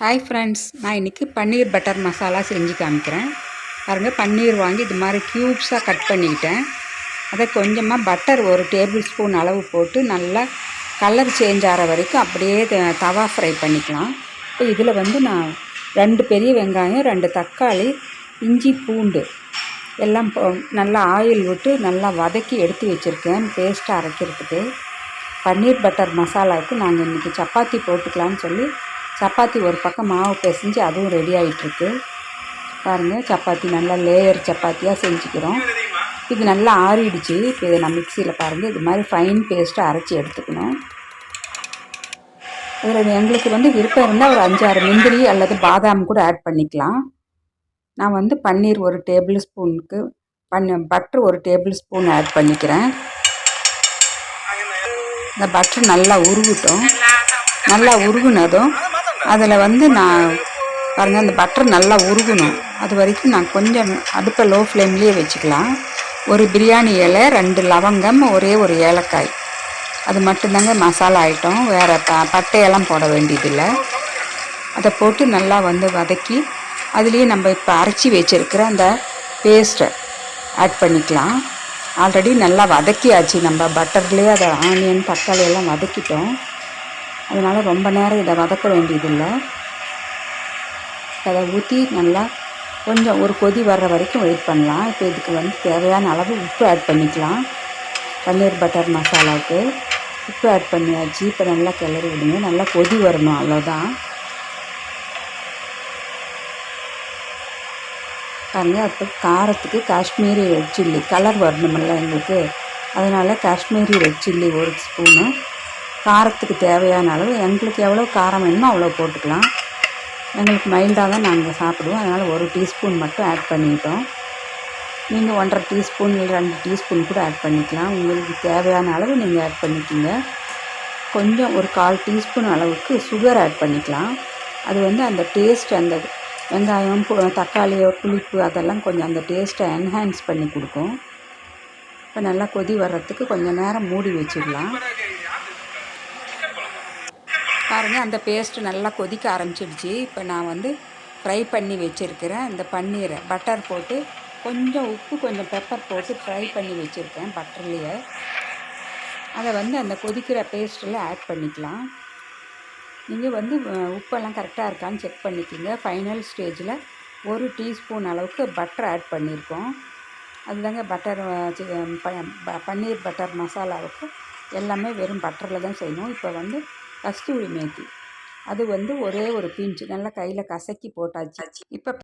Hi friends நான் இன்றைக்கி பன்னீர் butter masala செஞ்சு காமிக்கிறேன். பாருங்கள் பன்னீர் வாங்கி இது மாதிரி க்யூப்ஸாக கட் பண்ணிக்கிட்டேன் அதை கொஞ்சமாக பட்டர் ஒரு டேபிள் ஸ்பூன் அளவு போட்டு நல்லா கலர் சேஞ்ச் ஆகிற வரைக்கும் அப்படியே தவா ஃப்ரை பண்ணிக்கலாம். இப்போ இதில் வந்து நான் ரெண்டு பெரிய வெங்காயம் ரெண்டு தக்காளி இஞ்சி பூண்டு எல்லாம் போ- நல்லா ஆயில் விட்டு நல்லா வதக்கி எடுத்து வச்சுருக்கேன். பேஸ்ட்டாக அரைக்கிறதுக்கு. பன்னீர் பட்டர் மசாலாவுக்கு நாங்கள் இன்றைக்கி சப்பாத்தி போட்டுக்கலான்னு சொல்லி சப்பாத்தி ஒரு பக்கம் மாவு பிசைஞ்சு அதுவும் ரெடி ஆகிட்டுருக்கு பாருங்கள் சப்பாத்தி நல்லா லேயர் சப்பாத்தியாக செஞ்சுக்கிறோம். இது நல்லா ஆறிடுச்சு. இப்போ இதை நான் மிக்சியில் பாருங்கள் இது மாதிரி ஃபைன் பேஸ்ட்டாக அரைச்சி எடுத்துக்கணும். இதில் எங்களுக்கு வந்து விருப்பம் இருந்தால் ஒரு அஞ்சாறு முந்திரி அல்லது பாதாம் கூட ஆட் பண்ணிக்கலாம். நான் வந்து பன்னீர் ஒரு டேபிள் ஸ்பூனுக்கு பண்ண பட்டர் ஒரு டேபிள் ஸ்பூன் ஆட் பண்ணிக்கிறேன். இந்த பட்டர் நல்லா உருகட்டும். நல்லா உருகுனதும் அதில் வந்து நான் பாருங்கள் அந்த பட்டர் நல்லா உருகணும். அது வரைக்கும் நான் கொஞ்சம் அடுப்பை லோ ஃப்ளேம்லேயே வச்சுக்கலாம். ஒரு பிரியாணி இலை ரெண்டு லவங்கம் ஒரே ஒரு ஏலக்காய். அது மட்டும்தாங்க மசாலா ஐட்டம் வேறு ப பட்டையெல்லாம் போட வேண்டியதில்லை. அதை போட்டு நல்லா வந்து வதக்கி அதுலேயே நம்ம இப்போ அரைச்சி வச்சுருக்கிற அந்த பேஸ்ட்டை ஆட் பண்ணிக்கலாம். ஆல்ரெடி நல்லா வதக்கியாச்சு. நம்ம பட்டர்லேயே அதை ஆனியன் தக்காளி எல்லாம் வதக்கிட்டோம். அதனால் ரொம்ப நேரம் இதை வதக்க வேண்டியதில்லை. அதை ஊற்றி நல்லா கொஞ்சம் ஒரு கொதி வர்ற வரைக்கும் வெயிட் பண்ணலாம். இப்போ இதுக்கு வந்து தேவையான அளவு உப்பு ஆட் பண்ணிக்கலாம். பன்னீர் பட்டர் மசாலாவுக்கு உப்பு ஆட் பண்ணியாச்சு. இப்போ நல்லா கிளறி விடுங்க. நல்லா கொதி வரணும் அவ்வளோதான் பாருங்க அப்போ காரத்துக்கு காஷ்மீரி ரெட் சில்லி கலர் வரணுமில்ல எங்களுக்கு. அதனால் காஷ்மீரி ரெட் சில்லி ஒரு ஸ்பூனு காரத்துக்கு தேவையான அளவு எங்களுக்கு எவ்வளோ காரம் வேணுமோ அவ்வளோ போட்டுக்கலாம். எங்களுக்கு மைல்டாக தான் நாங்கள் சாப்பிடுவோம். அதனால் ஒரு டீஸ்பூன் மட்டும் ஆட் பண்ணிட்டோம். நீங்கள் ஒன்றரை டீஸ்பூன் இல்லை ரெண்டு டீஸ்பூன் கூட ஆட் பண்ணிக்கலாம். உங்களுக்கு தேவையான அளவு நீங்கள் ஆட் பண்ணிக்கிங்க. கொஞ்சம் ஒரு கால் டீஸ்பூன் அளவுக்கு சுகர் ஆட் பண்ணிக்கலாம். அது வந்து அந்த டேஸ்ட் அந்த வெங்காயம் தக்காளியோ புளிப்பு அதெல்லாம் கொஞ்சம் அந்த டேஸ்ட்டை என்ஹான்ஸ் பண்ணி கொடுக்கும். இப்போ நல்லா கொதி வர்றதுக்கு கொஞ்சம் நேரம் மூடி வச்சிடலாம். பாருங்கள் அந்த பேஸ்ட்டு நல்லா கொதிக்க ஆரம்பிச்சிடுச்சு. இப்போ நான் வந்து ஃப்ரை பண்ணி வச்சுருக்கிறேன். இந்த பன்னீரை பட்டர் போட்டு கொஞ்சம் உப்பு கொஞ்சம் பெப்பர் போட்டு ஃப்ரை பண்ணி வச்சுருக்கேன் பட்டர்லேயே அதை வந்து அந்த கொதிக்கிற பேஸ்ட்டில் ஆட் பண்ணிக்கலாம். நீங்கள் வந்து உப்பெல்லாம் கரெக்டாக இருக்கான்னு செக் பண்ணிக்கோங்க. ஃபைனல் ஸ்டேஜில் ஒரு டீஸ்பூன் அளவுக்கு பட்டர் ஆட் பண்ணியிருக்கோம் அதுதாங்க பட்டர் பன்னீர் பட்டர் மசாலாவுக்கு எல்லாமே வெறும் பட்டரில் தான் செய்யணும். இப்போ வந்து கஸ்தூரி மேத்தி. அது வந்து ஒரே ஒரு பிஞ்சு. நல்லா கையில் கசக்கி போட்டாச்சு. இப்போ